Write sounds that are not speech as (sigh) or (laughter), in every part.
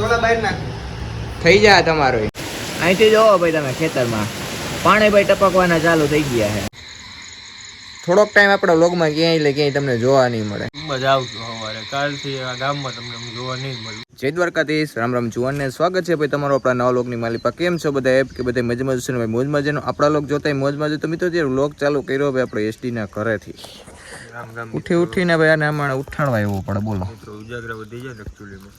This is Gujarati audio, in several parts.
સોડા બહાર નાખ. થઈ જાય તમારો અહીંથી જોવો ભાઈ તમે ખેતરમાં. પાણી ભાઈ ટપકવાના ચાલુ થઈ ગયા છે. થોડોક ટાઈમ આપણા વ્લોગમાં ક્યાંય એટલે ક્યાંય તમને જોવા નહીં મળે. મજા આવજો સવારે. કાલથી આ ગામમાં તમને જોવા નહીં મળ્યું. જય દ્વારકાધીશ રામ રામ જુવાનને સ્વાગત છે ભાઈ તમારો આપણા નવા લોકની માલિપા કેમ છો બધા? એપ કે બધા મજા મજા છે ભાઈ? મોજ મજાનો આપણા લોક જોતા મોજ મજા તો મિત્રો જે લોક ચાલુ કર્યો ભાઈ આપણે એસટી ના ઘરેથી. ગામ ગામ ઉઠી ઉઠીને ભાઈ આને અમારે ઉઠાણવા એવું પડે બોલો. મિત્રો ઉજાગરા વધી જાય ને એકચ્યુઅલીમાં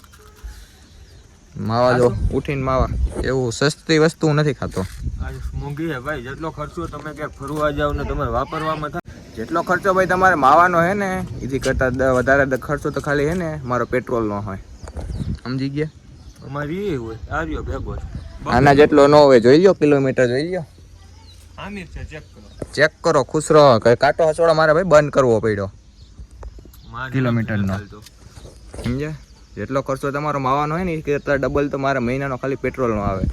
માવા જો ઉઠીને માવા. એવું સસ્તી વસ્તુ નથી ખાતો. આજ મોંઘી છે ભાઈ જેટલો ખર્ચો તમે ક્યાંક ફરવા જાવ ને તમારે વાપરવામાં થાય. જેટલો ખર્ચો ભાઈ તમારે માવાનો હે ને એથી કરતા દ- વધારે દ- ખર્ચો તો ખાલી હે ને મારો પેટ્રોલનો હોય. સમજી ગયા? અમારી એ હોય આવ્યો ભેગો આના જેટલો ન હોય જોઈ લો કિલોમીટર જોઈ લો આમિર છે ચેક કરો. ચેક કરો ખુશ રહો કઈ કાંટો હસોડો મારે ભાઈ બંધ કરવો પડ્યો. કિલોમીટર કિલોમીટરનો. સમજ્યા? જેટલો ખર્ચો તમારો માવાનો હોય ને એ કરતા ડબલ તો મારા મહિનાનો ખાલી પેટ્રોલનો આવે.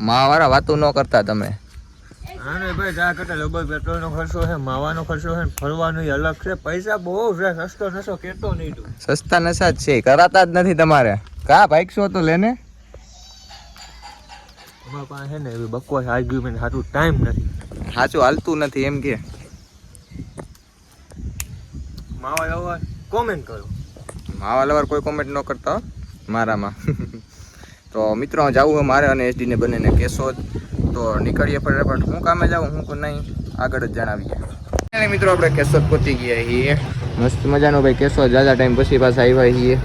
માવાળા વાતું ન કરતા તમે. હા ને ભાઈ જા કરતા ડબલ પેટ્રોલનો ખર્ચો છે માવાનો ખર્ચો છે ફરવાનો અલગ છે. પૈસા બહુ છે સસ્તો નસો કેતો નહીં તું. સસ્તા નશા જ છે કરાતા જ નથી તમારે. કા બાઈક શો તો લેને? અમારા પાસે ને એવી બકવાસ આર્ગ્યુમેન્ટ સાચું ટાઈમ નથી. સાચું હાલતું નથી એમ કે. માવા કોમેન્ટ કરો. માવા લવર કોઈ કોમેન્ટ ન કરતા મારામાં. (laughs) તો મિત્રો જવું મારે અને એસડીને બંનેને કેશોદ તો નીકળીએ ફટાફટ. હું કામે જાઉં, હું કોઈ નહીં, આગળ જ જણાવીએ મિત્રો, આપણે કેશોદ પહોંચી ગયા છીએ. મસ્ત મજાનો ભાઈ કેશોદ જાજા ટાઈમ પછી પાછા આવ્યા છીએ.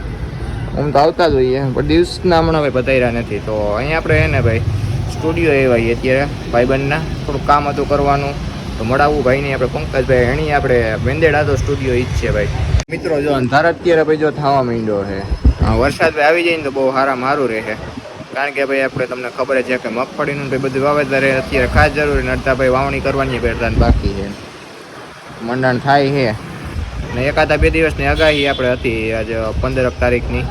આમ તો આવતા જ હોઈએ, પણ દિવસના હમણાં ભાઈ બતાવ્યા નથી. તો અહીંયા આપણે હે ને ભાઈ સ્ટુડિયો આવ્યા છીએ અત્યારે, ભાઈબંધના. થોડુંક કામ હતું કરવાનું. તો મળાવું ભાઈને, આપણે પંકજભાઈ, એની આપણે, વેંદેડા તો સ્ટુડિયો ઈ જ છે ભાઈ. મિત્રો જો અંધાર અત્યારે ભાઈ જો થવા માંડ્યો છે. હા, વરસાદ ભાઈ આવી જાય ને તો બહુ સારા મારું રહે કારણ કે ભાઈ આપણે તમને ખબર છે કે મગફળીનું ભાઈ બધું વાવેતર અત્યારે ખાસ જરૂરી ને અડધા ભાઈ વાવણી કરવાની કરતા બાકી છે. મંડાણ થાય છે. ને એકાદા બે દિવસની આગાહી આપણે હતી આજે પંદર તારીખની.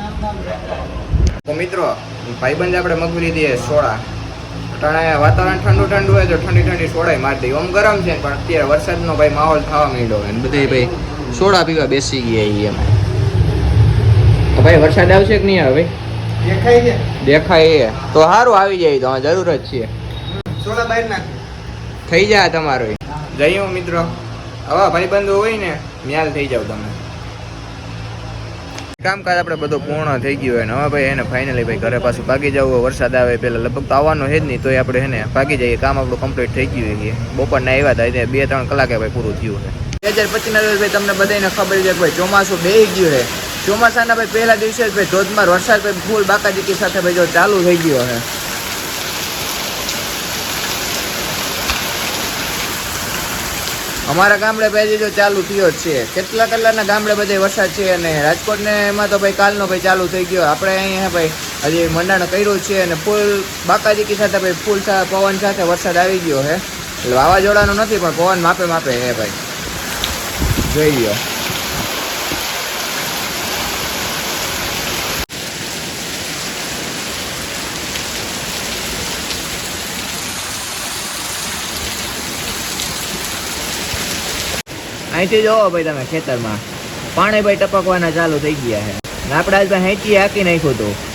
તો મિત્રો ભાઈબંધ આપણે મગવી લીધી સોડા અટાણે વાતાવરણ ઠંડુ ઠંડુ હોય તો ઠંડી ઠંડી સોડાય મારી દઈ ઓમ ગરમ છે પણ અત્યારે વરસાદનો ભાઈ માહોલ થવા માંડ્યો હોય ને બધે ભાઈ સોડા પીવા બેસી ગયા ઈ એમ. તો ભાઈ વરસાદ આવશે કે નહીં આવે દેખાય દેખાય એ. તો સારું આવી જાય તો હા, જરૂર જ છે. સોડા બહાર નાખ. થઈ જાય તમારો જઈએ મિત્રો. હવે ભાઈબંધો હોય ને મ્યાલ થઈ જાવ તમે કામકાજ આપણે બધું પૂર્ણ થઈ ગયું હોય ને હવે ભાઈ એને ફાઇનલી ભાઈ ઘરે પાછું ભાગી જવું હોય, વરસાદ આવે પહેલાં લગભગ તો આવવાનો છે જ નહીં તોય આપણે એને ભાગી જઈએ કામ આપણું કમ્પ્લીટ થઈ ગયું છે. બપોરના આવ્યા હતા બે ત્રણ કલાકે ભાઈ પૂરું થયું છે. બે હજાર પચીસના રોજ ભાઈ તમને બધાને ખબર છે ભાઈ ચોમાસું બેહી ગયું છે. ચોમાસાના ભાઈ પહેલા દિવસે જ ભાઈ ધોધમાર વરસાદ ભાઈ ફૂલ બાકાજીકી સાથે ભાઈ જો ચાલુ થઈ ગયો છે. અમારા ગામડે ભાઈ જો ચાલુ થયો જ છે. કેટલા કલાકના ગામડે બધે વરસાદ છે અને રાજકોટને એમાં તો ભાઈ કાલનો ભાઈ ચાલુ થઈ ગયો. આપણે અહીંયા ભાઈ હજી મંડાણ કર્યું છે અને ફૂલ બાકાજીકી સાથે ભાઈ ફૂલ પવન સાથે વરસાદ આવી ગયો છે. એટલે વાવાઝોડાનો નથી પણ પવન માપે માપે છે ભાઈ. જોઈ લ્યો અહીંથી જોવો ભાઈ તમે ખેતરમાં. પાણી ભાઈ ટપકવાના ચાલુ થઈ ગયા છે. આપણે ભાઈ હેંચી હાકી નાખ્યું હતું.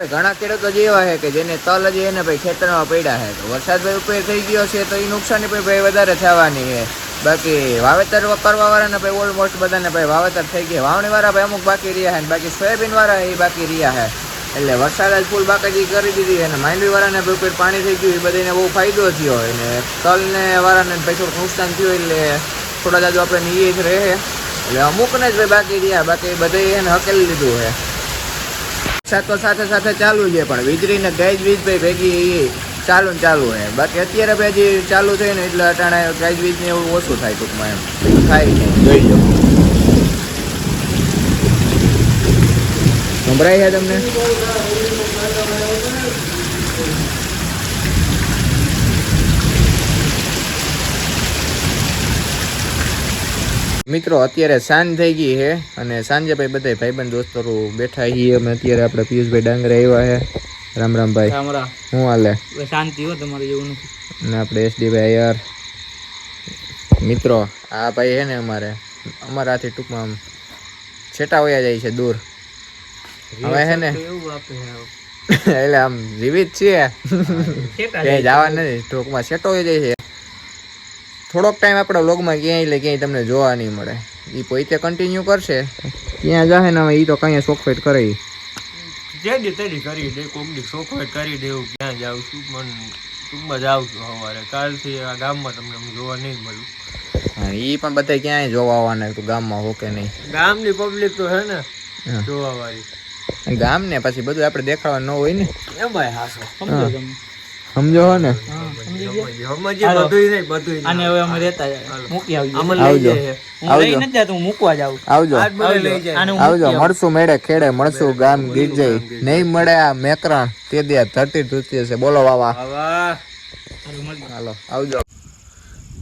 ઘણા ખેડૂતો જે એવા છે કે જેને તલ જ એને ભાઈ ખેતરમાં પડ્યા છે. તો વરસાદ ભાઈ ઉપર થઈ ગયો છે તો એ નુકસાની પણ ભાઈ વધારે થવાની છે. બાકી વાવેતર કરવા વાળાને ભાઈ ઓલમોસ્ટ બધાને ભાઈ વાવેતર થઈ ગયા વાવણી વાળા ભાઈ અમુક બાકી રહ્યા છે. બાકી સોયાબીન વાળા એ બાકી રહ્યા છે. એટલે વરસાદ જ ફૂલ બાકાજી કરી દીધી અને માંડવી વાળાને ભાઈ ઉપર પાણી થઈ ગયું એ બધાને બહુ ફાયદો થયો અને તલને વાળાને ભાઈ થોડુંક નુકસાન થયું એટલે થોડા જાજુ આપણે નિયે જ રહે એટલે અમુકને જ ભાઈ બાકી રહ્યા બાકી બધે એને હકેલી લીધું છે. તો સાથે સાથે ચાલુ છે પણ વીજળી ને વીજ ભાઈ ભેગી એ ચાલુ ને ચાલુ હે બાકી અત્યારે હજી ચાલુ થઈ ને એટલે અટાણે ગેજ વીજ ને એવું ઓછું થાય ટૂંકમાં એમ. થાય નહીં. જોઈ લો. સંભળાય છે તમને? મિત્રો અત્યારે સાંજ થઈ ગઈ છે અને સાંજે ભાઈ બધા ભાઈબંધ દોસ્તો બેઠા છીએ. અમે અત્યારે આપણે પિયુષભાઈ ડાંગર આવ્યા છે. રામ રામ ભાઈ. રામરા શું હાલે શાંતિ હો તમારે એવું નથી. અને આપણે એસડી ભાઈ યાર મિત્રો આ ભાઈ છે ને અમારે અમારાથી ટૂંકમાં આમ છેટા વયા જાય છે દૂર. હવે છે ને? (laughs) એટલે આમ જીવિત છીએ. જવા નથી ટૂંકમાં છેટો જાય છે. થોડોક ટાઈમ આપણા વ્લોગમાં ક્યાંય એટલે ક્યાંય તમને જોવા નહીં મળે. એ પોતે કન્ટિન્યુ કરશે. ક્યાં જાહે ને એ તો કઈ સોખવેટ કરે. જેડી તેડી કરી દે કોક દી સોખવટ કરી દેવું ક્યાં જાઉં છું પણ ટૂંકમાં જાઉં છું સવારે. કાલથી આ ગામમાં તમને જોવા નહીં મળ્યું એ ઈ પણ બધા ક્યાંય જોવા આવવાના તો ગામમાં હો કે નહીં. ગામની પબ્લિક તો હે ને. જોવા વાળી ગામ ને પછી બધું આપણે દેખાડવા ન હોય ને. એમાંય હાસો સમજો તમે. સમજો હો ને. હવે અમે રહેતા મૂકી આવજો. આવજો. હું લઈ નથી જતો હું મૂકવા જાઉં આવજો. આજ બધે લઈ જાય. આને હું આવજો. મળશું મેળે ખેડે મળશું ગામ ગીરજઈ નહીં મળે આ મેકરણ તે દે ધરતી તૂટતી છે બોલો વાવા. હાલો આવજો.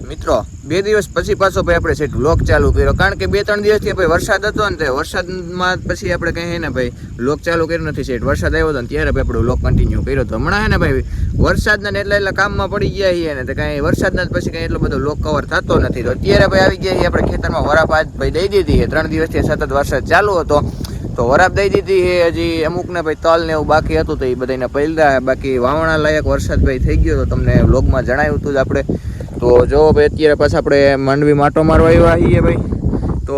મિત્રો, બે દિવસ પછી પાછો ભાઈ આપણે છે લોક ચાલુ કર્યો. કારણ કે બે, ત્રણ દિવસથી ભાઈ વરસાદ હતો ને, તે વરસાદમાં પછી આપણે કહીએ ને ભાઈ લોક ચાલુ કર્યો નથી સેટ વરસાદ આવ્યો હતો ને, ત્યારે ભાઈ આપણે લોક કન્ટિન્યુ કર્યો હતો. હમણાં હે ને ભાઈ, વરસાદના ને એટલા એટલા કામમાં પડી ગયા છીએ ને, તો કાંઈ વરસાદના પછી કાંઈ એટલો બધો લોક કવર થતો નથી. તો અત્યારે ભાઈ આવી ગયા છીએ, આપણે ખેતરમાં વરાપ આજ ભાઈ દઈ દીધી ત્રણ દિવસથી સતત વરસાદ ચાલુ હતો. તો વરાપ દઈ દીધી છે, હજી અમુકને ભાઈ તલ ને એવું બાકી હતું, તો એ બધાને પહેલા બાકી વાવણા લાયક વરસાદ ભાઈ થઈ ગયો તો તમને વ્લોગમાં જણાવ્યું હતું જ આપણે. તો જો ભાઈ, અત્યારે પાછા આપણે માંડવી માટો મારવા આવ્યા છીએ ભાઈ. તો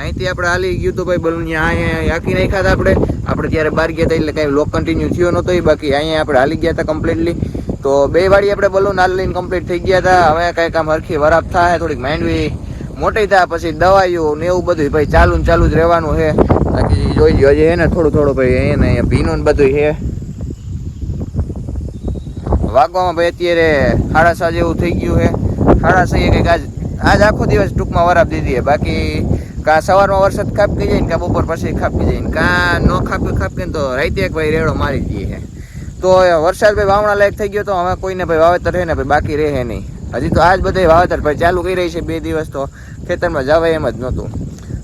અહીંથી આપણે હાલી ગયું તો ભાઈ, બલૂન અહીંયા હાકી નાખ્યા હતા આપણે. આપણે ત્યારે બહાર ગયા હતા એટલે કાંઈ લોક કન્ટિન્યુ થયો નહોતો બાકી અહીંયા આપણે હાલી ગયા હતા કમ્પ્લીટલી તો બે વાળી આપણે બલૂન હાલ કમ્પ્લીટ થઈ ગયા હતા. હવે કંઈક આમ હરખી વરાપ થાય, થોડીક માંડવી મોટી થાય, પછી દવાઈઓ ને એવું બધું ભાઈ, ચાલુ ને ચાલુ જ રહેવાનું છે. બાકી જોઈ જો હજી ને થોડું થોડું ભાઈ એને અહીંયા ભીનું ને બધું છે. વાગવામાં ભાઈ અત્યારે સાડા સાત જેવું થઈ ગયું છે. સાડા છ કંઈક આજ આજ આખો દિવસ ટૂંકમાં વરાપ દીધી બાકી કા સવારમાં વરસાદ ખાપકી જાય ને કા બપોર પછી ખાપકી જાય ને. કા ન ખાપકી ખાપકે તો રાતે એક ભાઈ રેડો મારી દઈએ છે તો વરસાદ ભાઈ વાવણા લાયક થઈ ગયો તો હવે કોઈને ભાઈ વાવેતર રહે ને ભાઈ બાકી રહે નહીં. હજી તો આજ બધા વાવેતર ભાઈ ચાલુ કરી રહી છે બે દિવસ તો. ખેતરમાં જવાય એમ જ નહોતું.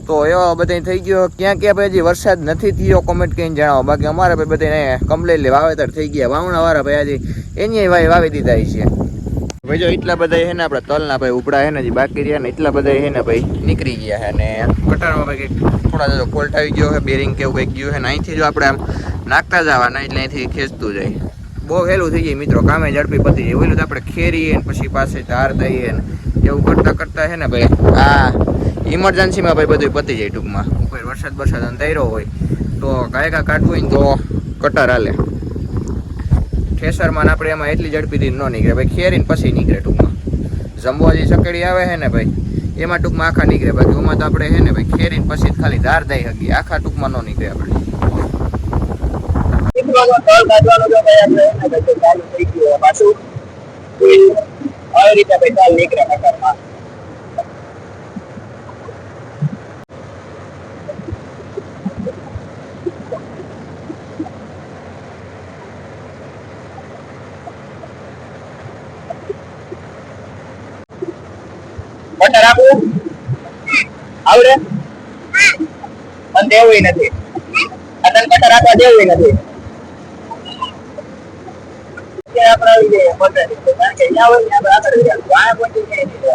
તો એવો બધા થઈ ગયો. ક્યાં ક્યાં ભાઈ હજી વરસાદ નથી થયો કોમેન્ટ કરીને જણાવો. બાકી અમારે ભાઈ બધાને કમ્પ્લેટલી વાવેતર થઈ ગયા. વાવણા વાળા ભાઈ હજી એની ભાઈ વાવી દીધા છે. ભાઈ જો એટલા બધા છે ને આપણા તલના ભાઈ ઉપડા હે ને જે બાકી રહ્યા ને એટલા બધા છે ને ભાઈ નીકળી ગયા હે અને કટારમાં ભાઈ થોડા જો ફોલ્ટ આવી ગયો છે બેરિંગ કેવું કંઈક ગયું છે ને અહીંથી જો આપણે આમ નાખતા જવાના એટલે અહીંથી ખેંચતું જાય. બહુ વહેલું થઈ જાય મિત્રો, કામે ઝડપી પતી જાય. વહેલું તો આપણે ખેરીએ ને પછી પાસે ધાર દઈએ ને એવું કરતાં કરતાં હે ને ભાઈ, આ ઇમરજન્સીમાં ભાઈ બધું પતી જાય ટૂંકમાં. ઉપર વરસાદ વરસાદ અંધાર્યો હોય, તો ગાયકા કાઢવું હોય ને તો કટર હાલે. ઠેસરમાં આપણે એમાં એટલી ઝડપીથી ન નીકળે. ભાઈ, ખેરીને પછી નીકળે ટૂંકમાં. જમવા જે સકેડી આવે છે ને ભાઈ? એમાં ટૂંકમાં આખા નીકળે. બાકી એમાં તો આપણે છે ને ભાઈ, ખેરીને પછી ખાલી ધાર દઈ શકીએ. આખા ટૂંકમાં ન નીકળે આપણે. રીતે ભાઈ આવડે? પણ દેવું નથી. આ તને બટર દેવું નથી. આપણે આવી જઈએ. કે અહીંયા આપણે આગળ જઈએ. આ પહોંચી.